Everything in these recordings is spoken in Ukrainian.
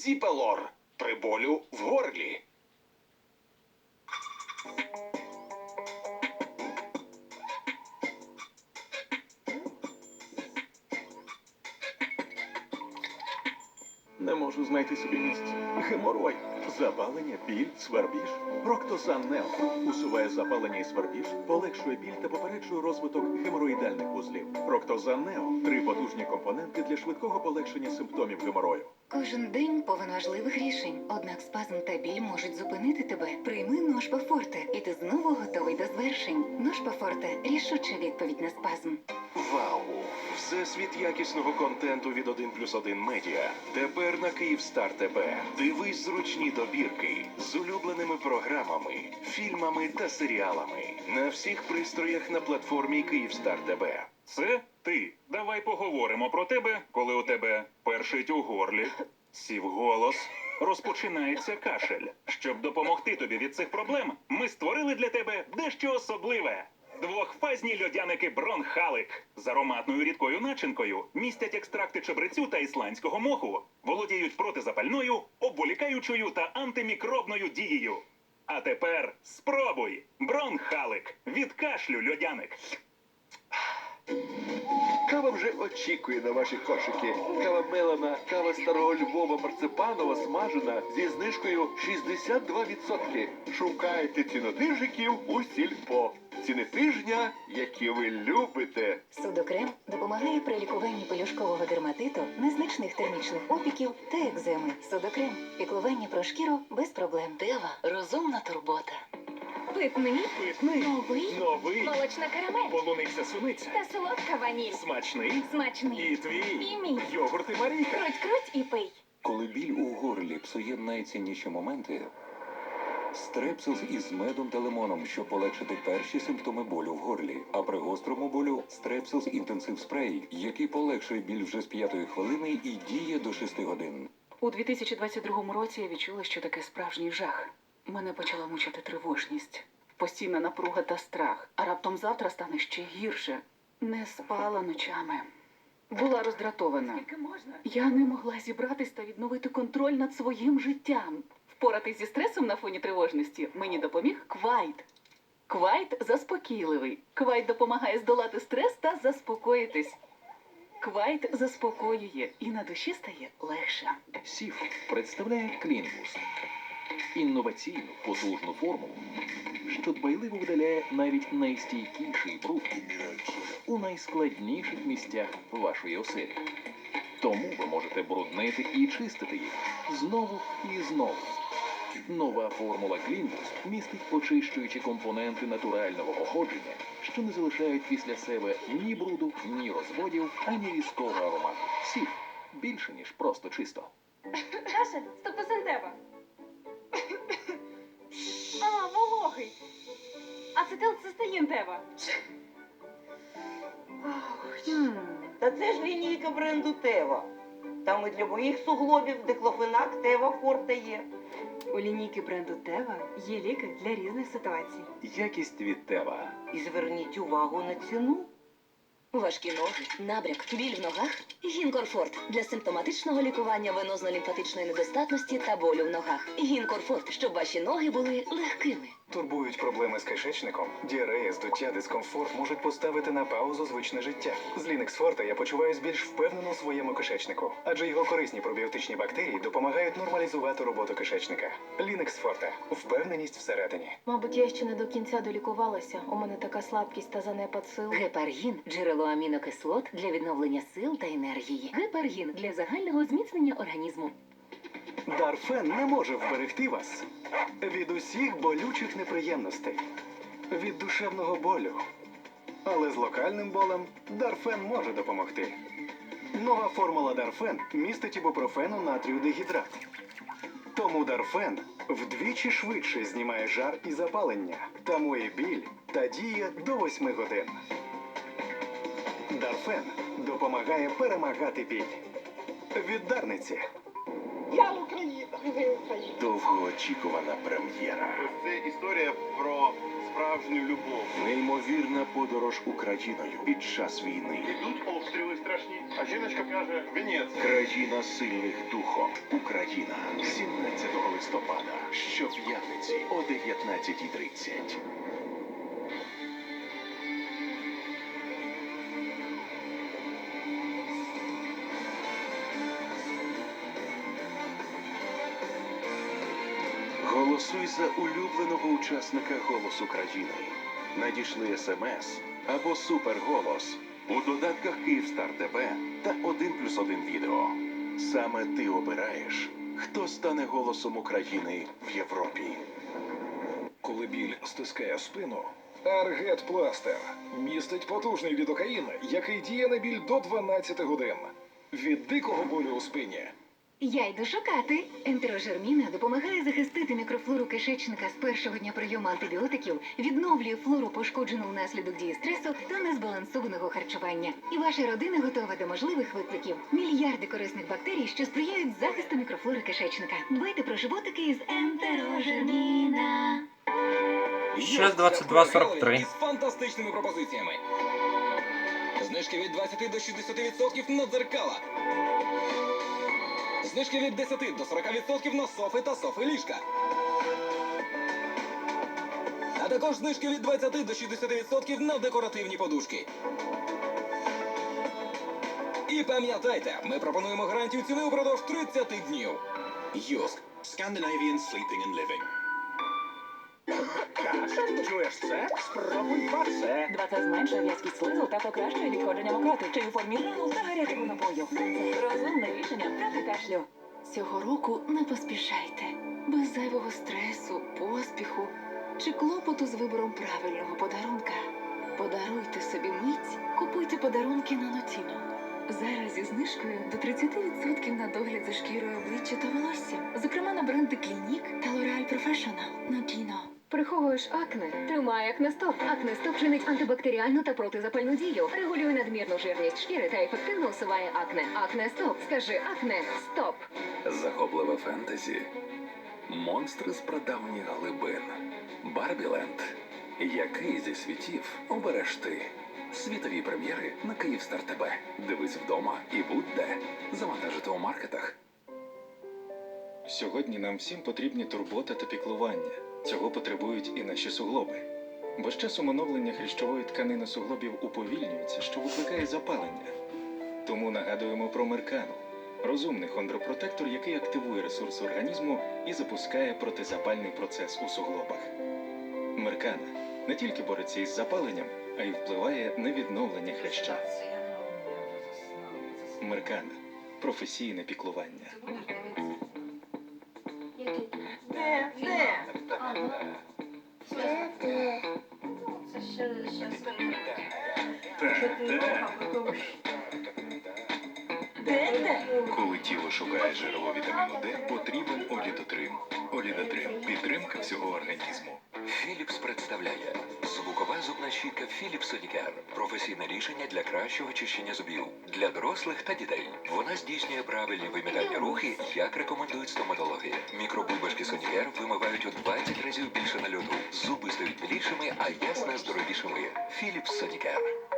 Сіпелор при болю в горлі. Не можу знайти собі місця. Геморой, запалення, біль, свербіж. Роктозан усуває запалення і свербіж, полегшує біль та попереджує розвиток геморроїдальних вузлів. Роктозан Нео три потужні компоненти для швидкого полегшення симптомів геморою. Кожен день повен важливих рішень. Однак спазм та біль можуть зупинити тебе. Прийми Ношпа Форте, і ти знову готовий до звершень. Ношпа Форте рішуча відповідь на спазм. Вау! Всесвіт якісного контенту від 1 плюс 1 медіа. Тепер на Київстар ТБ. Дивись зручні добірки з улюбленими програмами, фільмами та серіалами на всіх пристроях на платформі Київстар ТБ. Це ти. Давай поговоримо про тебе, коли у тебе першить у горлі, сів голос, розпочинається кашель. Щоб допомогти тобі від цих проблем, ми створили для тебе дещо особливе. Двохфазні льодяники Бронхалик з ароматною рідкою начинкою містять екстракти чебрецю та ісландського моху, володіють протизапальною, обволікаючою та антимікробною дією. А тепер спробуй Бронхалик від кашлю льодяник. Кава вже очікує на ваші кошики. Кава мелана, кава старого Львова марципанова смажена зі знижкою 62%. Шукайте цінотижиків у сільпо. Ціни тижня, які ви любите. Судокрем допомагає при лікуванні пелюшкового дерматиту, незначних термічних опіків та екземи. Судокрем піклування про шкіру без проблем. Дева розумна турбота. Питний, Питний, новий, новий, молочна карамель полуниця суниця, та солодка ваніль. смачний Смачний. і твій І мій. йогурти Марійка. Круть, круть і пий. Коли біль у горлі псує найцінніші моменти, стрепсилс із медом та лимоном, щоб полегшити перші симптоми болю в горлі. А при гострому болю стрепсилс інтенсив спрей, який полегшує біль вже з п'ятої хвилини і діє до 6 годин. У 2022 році я відчула, що таке справжній жах. Мене почала мучити тривожність, постійна напруга та страх. А раптом завтра стане ще гірше. Не спала ночами. Була роздратована. можна? Я не могла зібратись та відновити контроль над своїм життям. Впоратись зі стресом на фоні тривожності мені допоміг квайт. Квайт заспокійливий. Квайт допомагає здолати стрес та заспокоїтись. Квайт заспокоює і на душі стає легше. Сіф представляє Клінбус. Інноваційну потужну формулу, що дбайливо видаляє навіть найстійкіший бруд у найскладніших місцях вашої оселі. Тому ви можете бруднити і чистити їх знову і знову. Нова формула Клінбус містить очищуючі компоненти натурального походження, що не залишають після себе ні бруду, ні розводів, ані різкого аромату. Сіф більше ніж просто чисто. Ацетилцистеїн Тева. Та це ж лінійка бренду Тева. Там і для моїх суглобів диклофенак Тева Форте є. У лінійки бренду Тева є ліки для різних ситуацій. Якість від Тева. І зверніть увагу на ціну. Важкі ноги, набряк, біль в ногах. Гінкорфорт для симптоматичного лікування венозно-лімфатичної недостатності та болю в ногах. Гінкорфорт, щоб ваші ноги були легкими. Турбують проблеми з кишечником, діарея, здуття, дискомфорт можуть поставити на паузу звичне життя. З Linux Forte я почуваюсь більш впевнено у своєму кишечнику, адже його корисні пробіотичні бактерії допомагають нормалізувати роботу кишечника. Linux Forte – впевненість всередині. Мабуть, я ще не до кінця долікувалася. У мене така слабкість та занепад сил. Гепаргін джерело амінокислот для відновлення сил та енергії. Гепаргін для загального зміцнення організму. Дарфен не може вберегти вас від усіх болючих неприємностей, від душевного болю. Але з локальним болем Дарфен може допомогти. Нова формула Дарфен містить ібупрофену натрію дегідрат. Тому Дарфен вдвічі швидше знімає жар і запалення, тамує біль та діє до 8 годин. Дарфен допомагає перемагати біль. Від Дарниці. Я Україна, ви Україна. Довгоочікувана прем'єра. Це історія про справжню любов. Неймовірна подорож Україною під час війни. Тут обстріли страшні, а жіночка каже Вінець. Країна сильних духом. Україна 17 листопада. Щоп'ятниці о 19.30. Голосуй за улюбленого учасника «Голос України». Надійшли смс або суперголос у додатках Київстар ТБ та 1 плюс 1 відео. Саме ти обираєш, хто стане голосом України в Європі. Коли біль стискає спину, Аргет Пластер містить потужний лідокаїн, який діє на біль до 12 годин. Від дикого болю у спині Я йду шукати. Ентерожерміна допомагає захистити мікрофлору кишечника з першого дня прийому антибіотиків, відновлює флору, пошкоджену внаслідок дії стресу та незбалансованого харчування. І ваша родина готова до можливих викликів. Мільярди корисних бактерій, що сприяють захисту мікрофлори кишечника. Дбайте про животики із ентерожерміна. Щось 22.43. Із фантастичними пропозиціями. Знижки від 20 до 60% на дзеркала. Знижки від 10 до 40% на софи та софи ліжка. А також знижки від 20 до 60% на декоративні подушки. І пам'ятайте, ми пропонуємо гарантію ціни упродовж 30 днів. Юск. Scandinavian Sleeping and Living. Чуєш це? Спробуй це. Два це зменшує в'язкість слизу та покращує відходження мокроти, чи у формі гранул та гарячого напою. Розумне рішення проти кашлю. Цього року не поспішайте. Без зайвого стресу, поспіху чи клопоту з вибором правильного подарунка. Подаруйте собі мить, купуйте подарунки на Нотіно. Зараз зі знижкою до 30% на догляд за шкірою обличчя та волоссям. Зокрема на бренди Clinique та L'Oreal Professional. Нотіно. Приховуєш акне? Тримай акнестоп. Акнестоп чинить антибактеріальну та протизапальну дію, регулює надмірну жирність шкіри та ефективно усуває акне. Акнестоп. Скажи акне. Стоп. Захопливе фентезі. Монстри з прадавніх глибин. Барбіленд. Який зі світів обереш ти? Світові прем'єри на Київстар ТБ. Дивись вдома і будь де. Завантажити у маркетах. Сьогодні нам всім потрібні турбота та піклування. Цього потребують і наші суглоби. Бо з часом оновлення хрящової тканини суглобів уповільнюється, що викликає запалення. Тому нагадуємо про меркану розумний хондропротектор, який активує ресурси організму і запускає протизапальний процес у суглобах. Меркана не тільки бореться із запаленням, а й впливає на відновлення хряща. Меркана професійне піклування. Де? Де? Коли тіло шукає джерело вітаміну Д, потрібен Олідотрим. Олідотрим підтримка всього організму. Філіпс представляє звукова зубна щітка Philips Sonicare. Професійне рішення для кращого чищення зубів для дорослих та дітей. Вона здійснює правильні вимітальні рухи, як рекомендують стоматологи. Мікробульбашки Sonicare вимивають у 20 разів більше нальоту. Зуби стають білішими, а ясна здоровішими. Philips Sonicare.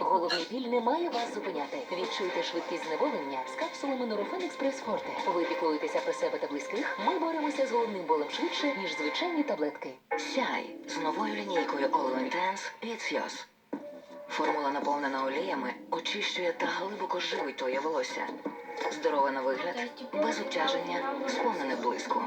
Головний біль не має вас зупиняти. Відчуйте швидкість знеболення з капсулами Нурофен Експрес Форте. Ви піклуєтеся про себе та близьких. Ми боремося з головним болем швидше, ніж звичайні таблетки. Сяй з новою лінійкою All Intense від Сйоз. Формула наповнена оліями, очищує та глибоко живить твоє волосся. Здорове на вигляд, без обтяження, сповнене блиску.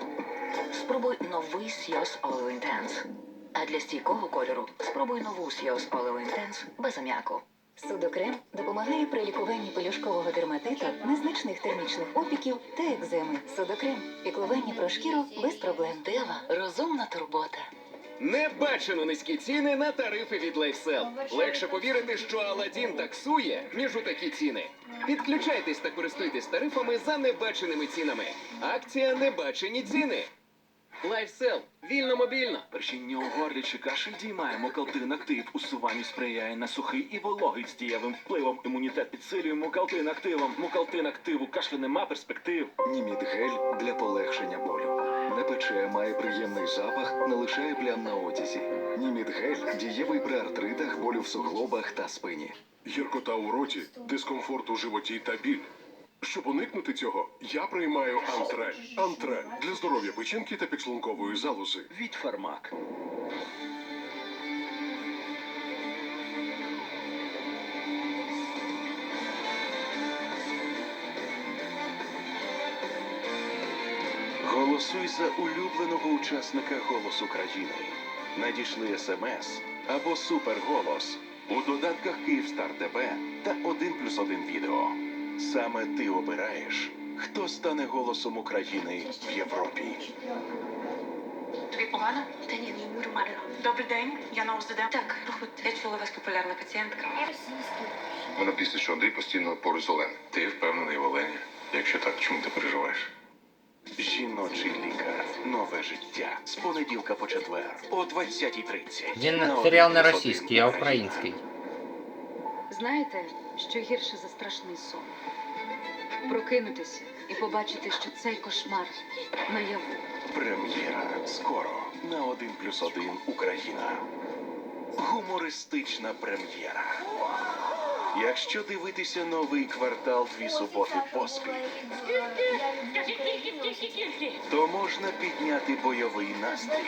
Спробуй новий Сйоз All Intense. А для стійкого кольору спробуй нову Сйоз All Intense без аміаку. Судокрем допомагає при лікуванні пелюшкового дерматиту, незначних термічних опіків та екземи. Судокрем піклування про шкіру без проблем. Дева розумна турбота. Небачено низькі ціни на тарифи від LifeSell. Легше повірити, що Аладдін таксує, ніж у такі ціни. Підключайтесь та користуйтесь тарифами за небаченими цінами. Акція Небачені ціни. LifeSell. Вільно мобільно. Першіння у горлі чи кашель діймає Мокалтин актив. Усуванню сприяє на сухий і вологий з дієвим впливом. Імунітет підсилює Мокалтин активом. Мокалтин актив. У кашлю нема перспектив. Німідгель для полегшення болю. Не пече, має приємний запах, не лишає плям на одязі. Німідгель дієвий при артритах, болю в суглобах та спині. Гіркота у роті, дискомфорт у животі та біль. Щоб уникнути цього, я приймаю антраль. Антраль для здоров'я печінки та підшлункової залози. Від фармак. Голосуй за улюбленого учасника «Голос України». Надійшли смс або суперголос у додатках Київстар ТБ та 1 плюс 1 відео. Саме ти обираєш, хто стане голосом України в Європі. Тобі погано? Та ні, нормально. Добрий день, я на ОЗД. Так, проходьте. Я чула, вас популярна пацієнтка. Вона після що Андрій постійно поруч з Оленою. Ти впевнений в Олені? Якщо так, чому ти переживаєш? Жіночий лікар. Нове життя. З понеділка по четвер о 20.30. Він серіал не російський, а український. Знаєте, що гірше за страшний сон? Прокинутися і побачити, що цей кошмар наяву. Прем'єра скоро на один плюс один Україна. Гумористична прем'єра. Якщо дивитися новий квартал дві суботи поспіль, то можна підняти бойовий настрій.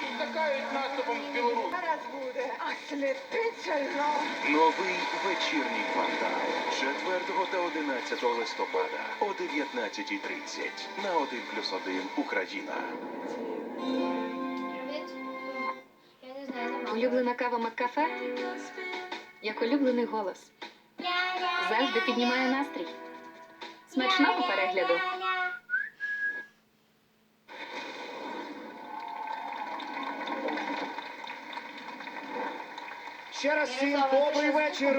Новий вечірній квартал 4 та 11 листопада о 19.30 на 1 плюс 1 Україна. Улюблена кава Маккафе? Як улюблений голос. Завжди піднімає настрій. Смачного перегляду. Ще раз всім добрий вечір.